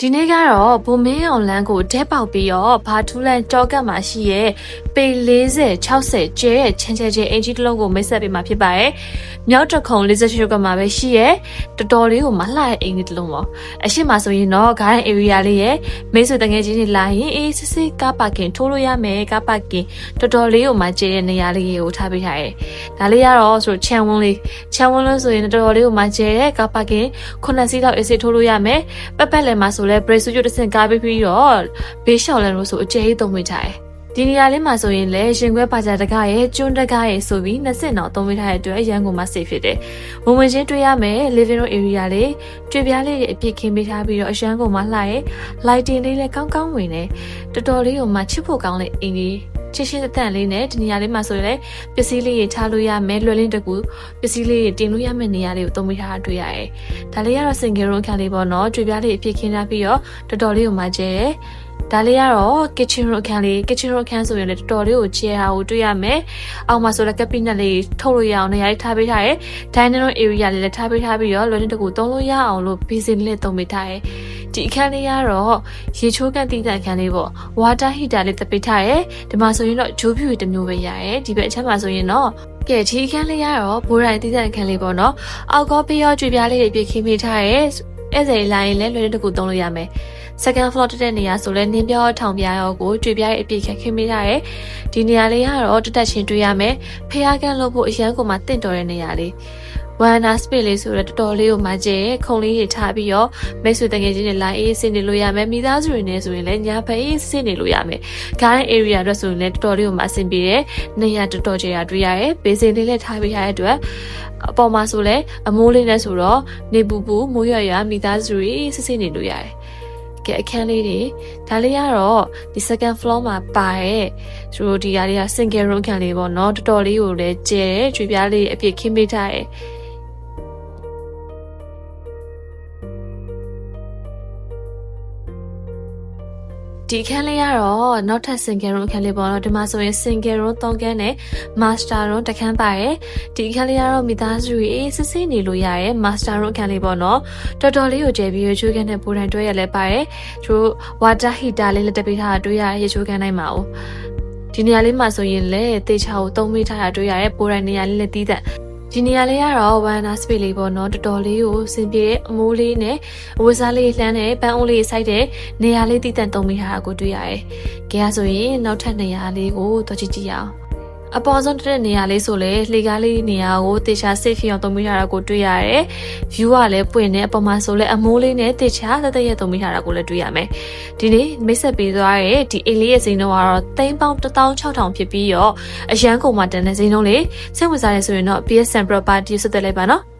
ဒီနေ့ကတော့ဘုံမင်းအောင်လန်းကိုတဲပေါက်ပြီးတော့ဘာထူးလန်ကြောကတ်မှာရှိရဲ့ပေ40 60ကျဲရဲ့ချမ်းချဲချဲအင်ဂျီတစ်လုံးကိုမိတ်ဆက်ပေးမှာဖြစ်ပါတယ်။မြောက်တစ်ခုံ40ရှုကတ်မှာပဲရှိရဲ့တော်တော်လေးကိုမလှတဲ့အင်ဂျီတစ်လုံးပေါ့။အရှိမဆိုရင်တော့ garden area လေးရဲ့မိတ်ဆွေတငယ်ချင်းတွေလာရင်အေးစစ်စစ်ကားပါကင်ထိုးလို့ရမယ်ကားပါကင်တော်တော်လေးကိုမှကျဲတဲ့နေရာလေးကိုထားပေးထားရဲ့။ဒါလေးကတော့ဆိုချန်ဝန်းလေးချန်ဝန်းလို့ဆိုရင်တော်တော်လေးကိုမှကျဲတဲ့ကားပါကင်ခုနှစ်စီးတော့အေးစစ်ထိုးလို့ရမယ်။ပတ်ပတ်လည်းမှာဆိုလဲ brace ဆွတ်တစ်စင်ကားပြီးပြီးတော့ဘေးလျှော်လန်လို့ဆိုအကျဲကြီးသုံးမိထားတယ်။ဒီနေရာလေးမှာဆိုရင်လည်းရှင်ခွဲပါကြတကားရဲ့ကျွန်းတကားရဲ့ဆိုပြီးနှစ်စင်တော့သုံးမိထားတဲ့အတွက်ရန်ကုန်မှာ safe ဖြစ်တယ်။ဝင်ဝင်ချင်းတွေ့ရမယ် living room area လေးတွေ့ပြားလေးတွေအပြည့်ခင်းပေးထားပြီးတော့အရန်ကုန်မှာလှရဲ့ lighting လေးလည်းကောင်းကောင်းဝင်နေတော်တော်လေးကိုမှချစ်ဖို့ကောင်းတဲ့အိမ်လေး ချစ်ရှင်းတဲ့တန်လေးနဲ့ဒီနေရာလေးမှာဆိုရင်လည်းပစ္စည်းလေးတွေထားလို့ရမယ်လွယ်လင်းတကူပစ္စည်းလေးတွေတင်လို့ရမယ့်နေရာလေးကိုသုံးမိထားတာတွေ့ရတယ်။ဒါလေးကတော့ single room ခန်းလေးပေါ့နော်ကြွေပြားလေးအပြည့်ခင်းထားပြီးတော့တော်တော်လေးကိုမှကျဲတယ်။ဒါလေးကတော့ kitchen room အခန်းလေး kitchen room အခန်းဆိုရင်လည်းတော်တော်လေးကိုကျဲတာကိုတွေ့ရမယ်။အောက်မှာဆိုလည်း cabinet လေးထုတ်လို့ရအောင်နေရာလေးထားပေးထားတယ်။ dining room area လေးလည်းထားပေးထားပြီးတော့လွယ်လင်းတကူသုံးလို့ရအောင်လို့ basin လေးသုံးပေးထားတယ်။ ဒီအခန်းလေးကတော့ရေချိုးကန်တိတဲ့အခန်းလေးပေါ့ water heater လေးတပ်ပေးထားတယ်။ဒီမှာဆိုရင်တော့ဂျိုးဖြူတစ်မျိုးပဲရတယ်။ဒီဘက်အချက်မှာဆိုရင်တော့ကဲဒီအခန်းလေးကတော့ဘိုးရိုင်တိတဲ့အခန်းလေးပေါ့နော်။အောက်ကောပေးရောကြွေပြားလေးတွေပြည့်ခင်းပေးထားတယ်။အဲ့ဒါလာရင်လည်းလွယ်လင်းတကူသုံးလို့ရမယ်။ second floor တက်တဲ့နေရာဆိုလဲနင်းပြောထောင်ပြားရောကိုကြွေပြားရဲ့အပြည့်ခက်ခင်းပေးထားတယ်။ဒီနေရာလေးကတော့တက်တက်ချင်းတွေ့ရမယ်။ဖျားကန်းလို့ဖို့အရန်ကိုမှတင့်တော်တဲ့နေရာလေး ဝမ်နာစပစ်လေးဆိုတော့တော်တော်လေးကိုမှကျဲခုံလေးတွေထားပြီးတော့မိတ်ဆွေတငယ်ချင်းတွေလာအေးဆင်းနေလို့ရမယ်မိသားစုတွေနဲ့ဆိုရင်လည်းညာဖက်အေးဆင်းနေလို့ရမယ် garden area အတွက်ဆိုရင်လည်းတော်တော်လေးကိုမှအဆင်ပြေတယ်နေရာတော်တော်ကျရာတွေ့ရတယ်ဘေးစင်လေးလည်းထားပေးရတဲ့အတွက်အပေါ်မှာဆိုလဲအမိုးလေးနဲ့ဆိုတော့နေပူပူမိုးရွရွမိသားစုတွေဆင်းဆင်းနေလို့ရတယ်ကဲအခန်းလေးတွေဒါလေးကတော့ဒီ second floor မှာပါတဲ့သူတို့ဒီဟာလေးက single room ခန်းလေးပေါ့နော်တော်တော်လေးကိုလည်းကျဲတယ်ကြွေပြားလေးအပြည့်ခင်းပေးထားတယ် ဒီခန်းလေးကတော့နောက်ထပ် single room အခန်းလေးပေါ့နော်ဒီမှာဆိုရင် single room 3ခန်းနဲ့ master room တစ်ခန်းပါတယ်ဒီခန်းလေးကတော့မိသားစုတွေအေးစစ်စစ်နေလို့ရတယ် master room အခန်းလေးပေါ့နော်တော်တော်လေးကိုကျယ်ပြီးရချိုးခန်းနဲ့ပူတိုင်းတွဲရလဲပါတယ်သူတို့ water heater လေးလက်တပေးထားတာတွေ့ရရချိုးခန်းနိုင်ပါဦးဒီနေရာလေးမှာဆိုရင်လည်းတေချာကိုသုံးမိထားတာတွေ့ရတယ်ပူတိုင်းနေရာလေးလည်းတီးတဲ့ ဒီနေရာလေးကတော့ဝမ်နာစပစ်လေးပေါ့နော်တော်တော်လေးကိုစင်ပြေအမိုးလေးနဲ့အဝတ်စားလေးလှမ်းတဲ့ပန်းအိုးလေးစိုက်တဲ့နေရာလေးတည်တံ့သုံးမိထားတာကိုတွေ့ရတယ်။ကြရဆိုရင်နောက်ထပ်နေရာလေးကိုတော့ကြည့်ကြည့်ရအောင်။ အပေါ်ဆုံးတက်တဲ့နေရာလေးဆိုလေလှေကားလေးနေရာကိုတေချာ safe ဖြစ်အောင်သုံးမိထားတာကိုတွေ့ရတယ်။ view ကလည်းပွင့်နေအပေါ်မှာဆိုလဲအမိုးလေးနဲ့တေချာတသက်ရက်သုံးမိထားတာကိုလည်းတွေ့ရမယ်။ဒီနေ့မိတ်ဆက်ပေးသွားတဲ့ဒီအိမ်လေးရဲ့စိန်တော့ကတော့သိန်းပေါင်း16000ဖြစ်ပြီးတော့အရန်ကုန်မှာတန်တဲ့စိန်တော့လေစိတ်ဝင်စားရဆိုရင်တော့ PSN property ဆက်သွယ်လိုက်ပါနော်။